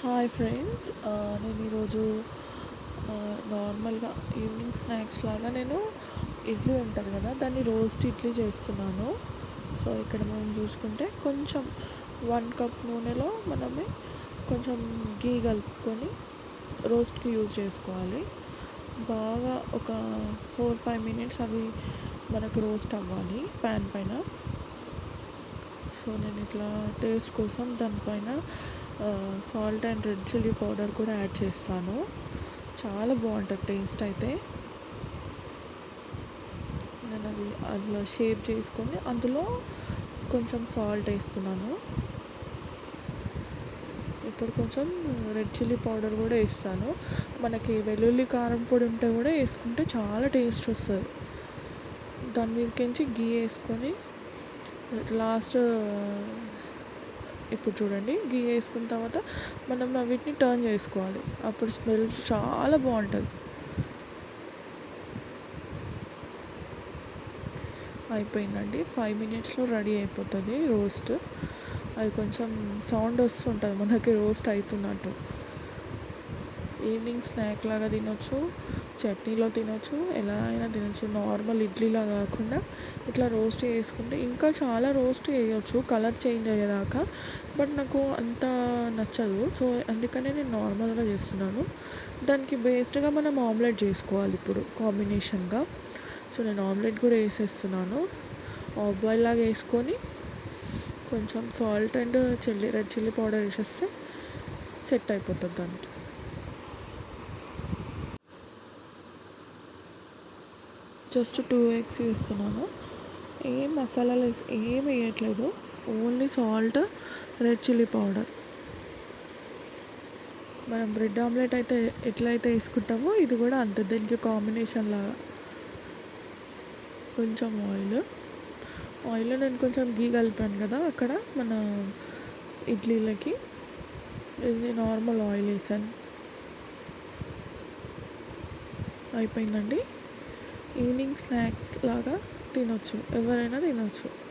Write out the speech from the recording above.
Hi friends uh, నేను ఈరోజు నార్మల్గా ఈవినింగ్ స్నాక్స్ లాగా నేను ఇడ్లీ ఉంటుంది కదా దాన్ని రోస్ట్ ఇడ్లీ చేస్తున్నాను. సో ఇక్కడ మనం చూసుకుంటే కొంచెం వన్ కప్ నూనెలో మనమే కొంచెం గీ కలుపుకొని రోస్ట్కి యూజ్ చేసుకోవాలి. బాగా ఒక ఫోర్ ఫైవ్ మినిట్స్ అవి మనకు రోస్ట్ అవ్వాలి ప్యాన్ పైన. సో నేను ఇట్లా టేస్ట్ కోసం దానిపైన salt and red chilli powder కూడా యాడ్ చేస్తాను. చాలా బాగుంటుంది టేస్ట్ అయితే. నేను అది అట్లా షేప్ చేసుకొని అందులో కొంచెం సాల్ట్ వేస్తున్నాను. ఇప్పుడు కొంచెం రెడ్ చిల్లీ పౌడర్ కూడా వేస్తాను. మనకి వెల్లుల్లి కారం పొడి ఉంటే కూడా వేసుకుంటే చాలా టేస్ట్ వస్తుంది. దాని మీదకించి గీ వేసుకొని లాస్ట్ ఇప్పుడు చూడండి గీ వేసుకున్న తర్వాత మనం వీటిని టర్న్ చేసుకోవాలి. అప్పుడు స్మెల్ చాలా బాగుంటుంది. అయిపోయిందండి. ఫైవ్ మినిట్స్లో రెడీ అయిపోతుంది రోస్ట్ అది కొంచెం సౌండ్ వస్తుంటుంది మనకి రోస్ట్ అవుతున్నట్టు. ఈవినింగ్ స్నాక్ లాగా తినొచ్చు చట్నీలో తినొచ్చు ఎలా అయినా తినొచ్చు నార్మల్ ఇడ్లీలా కాకుండా ఇట్లా రోస్ట్ చేసుకుంటే ఇంకా చాలా రోస్ట్ చేయొచ్చు కలర్ చేంజ్ అయ్యేదాకా బట్ నాకు అంత నచ్చదు. సో అందుకనే నేను నార్మల్గా చేస్తున్నాను. దానికి బేస్డ్గా మనం ఆమ్లెట్ చేసుకోవాలి ఇప్పుడు కాంబినేషన్గా. సో నేను ఆమ్లెట్ కూడా వేసేస్తున్నాను. ఆఫ్ బాయిల్ లాగా వేసుకొని కొంచెం salt and chilli red chilli powder వేసేస్తే సెట్ అయిపోతుంది దానికి. జస్ట్ టూ ఎగ్స్ వేస్తున్నాను ఏం మసాలాలు ఏం వేయట్లేదు. Only salt red chilli powder. మనం బ్రెడ్ ఆమ్లెట్ అయితే ఎట్లయితే వేసుకుంటామో ఇది కూడా అంత. దీనికి కాంబినేషన్ లాగా. కొంచెం ఆయిల్. ఆయిల్ నేను కొంచెం గీ కలిపాను కదా అక్కడ మన ఇడ్లీలకి. ఇది నార్మల్ ఆయిల్ వేసాను. అయిపోయిందండి? ఈవినింగ్ స్నాక్స్ లాగా తినొచ్చు. ఎవరైనా తినొచ్చు.